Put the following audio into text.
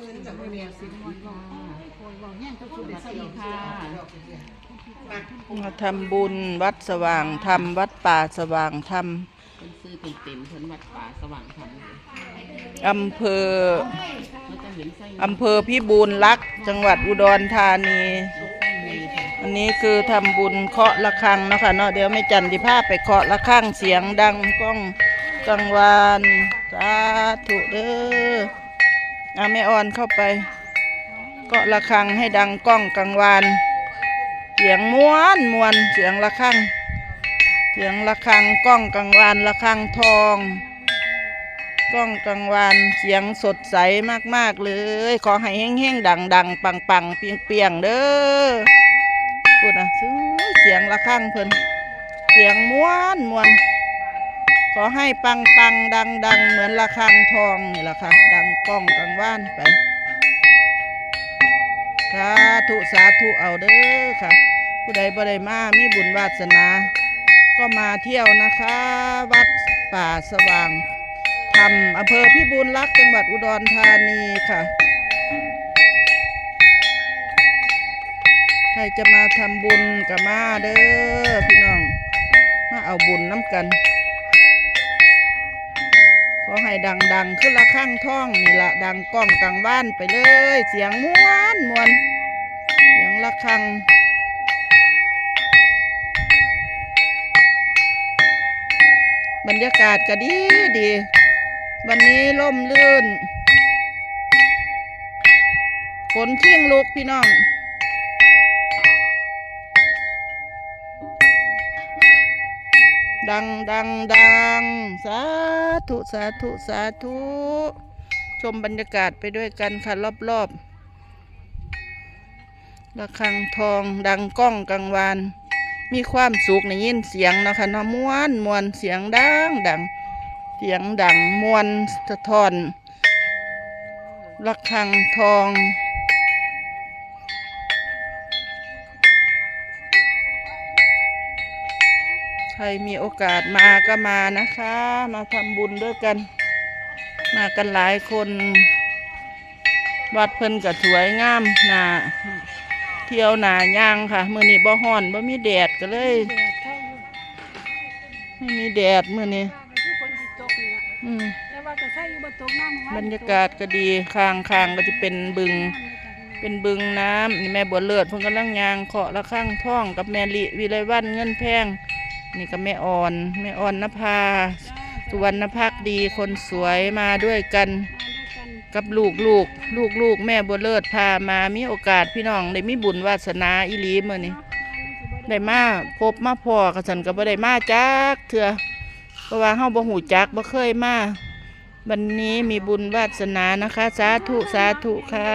เมียสิบคนค่ะบอกแย่งก็คือเด็กสี่ค่ะมาทำบุญวัดสว่างธรรมวัดป่าสว่างธรรมเป็นซื้อเป็นเต็มเพิ่นวัดป่าสว่างธรรมอำเภอมันจะเห็นไส้อำเภอพิบูลรักษ์จังหวัดอุดรธานีไส้มีค่ะอันนี้คือทำบุญเคาะระฆังเนาะคะเนาะเดี๋ยวไม่จันทิภาพไปเคาะระฆังเสียงดังก้องกังวานสาธุเด้อ เอาแม่อ่อนเข้าไปเคาะระฆังให้ดังก้องกังวาน เสียงม้วนมวนเสียงระฆัง เสียงระฆังก้องกังวานระฆังทองก้องกังวานเสียงสดใสมากๆเลย ขอให้เฮ้งๆดังๆ ปังๆเปียงๆเด้อพูดนะเสียงระฆังเพิ่นเสียงม้วนมวน ขอให้ปังปังดังดังเหมือนระฆังทองนี่แหละค่ะดังก้องกังว่านไปสาธุสาธุเอาเด้อค่ะ ผู้ใดบ่ได้มามีบุญวาสนา ก็มาเที่ยวนะคะ วัดป่าสว่างธรรมอำเภอพิบูลรักษ์จังหวัดอุดรธานีค่ะ ใครจะมาทำบุญกับมาเด้อพี่น้องมาเอาบุญน้ำกัน ให้ดังๆขึ้นละข้างท่องนี่ละดังกล้องกลางบ้านไปเลย เสียงม้วนมวนเสียงละคังบรรยากาศก็ดีดี วันนี้ล่มลื่นฝนเที่ยงลุกพี่น้อง ดังดังดังสาธุสาธุสาธุ ชมบรรยากาศไปด้วยกันค่ะรอบรอบระฆังทองดังก้องกังวานมีความสุขในยินเสียงนะคะเนาะมวนมวนเสียงดังดัง เสียงดังมวนสะท้อนระฆังทอง รมีโอกาสมาก็มานะคะ มาทำบุญด้วยกัน มากันหลายคน วัดเพิ่นก็สวยงามหนาเที่ยวหนาย่างค่ะ มือนี้บ่ฮ้อนบ่มีแดดก็เลยแดดเข้าอยู่ไม่มีแดดมือนี้คือฝนสิตกนี่ล่ะอืมแล้วว่าก็ใส่อยู่บ่ตกน้ำบรรยากาศก็ดีข้างข้างๆก็จะเป็นบึง เป็นบึงน้ำนี่แม่บัวเลิศเพิ่นกำลังยางเคาะระฆังท่องกับแม่ลิวิไลวันเงินแพง นี่ก็แม่อ่อนแม่อ่อนนภาสุวรรณภักดีคนสวยมาด้วยกัน กับลูกลูกลูกลูกแม่บัวเลิศพามามีโอกาสพี่น้องได้มีบุญวาสนาอีหลีมื้อนี้ได้มาพบมาพอกับฉันก็บ่ได้มาจักเถื่อเพราะว่าเฮาบ่หูจักบ่เคยมาวันนี้มีบุญวาสนานะคะ สาธุสาธุค่ะ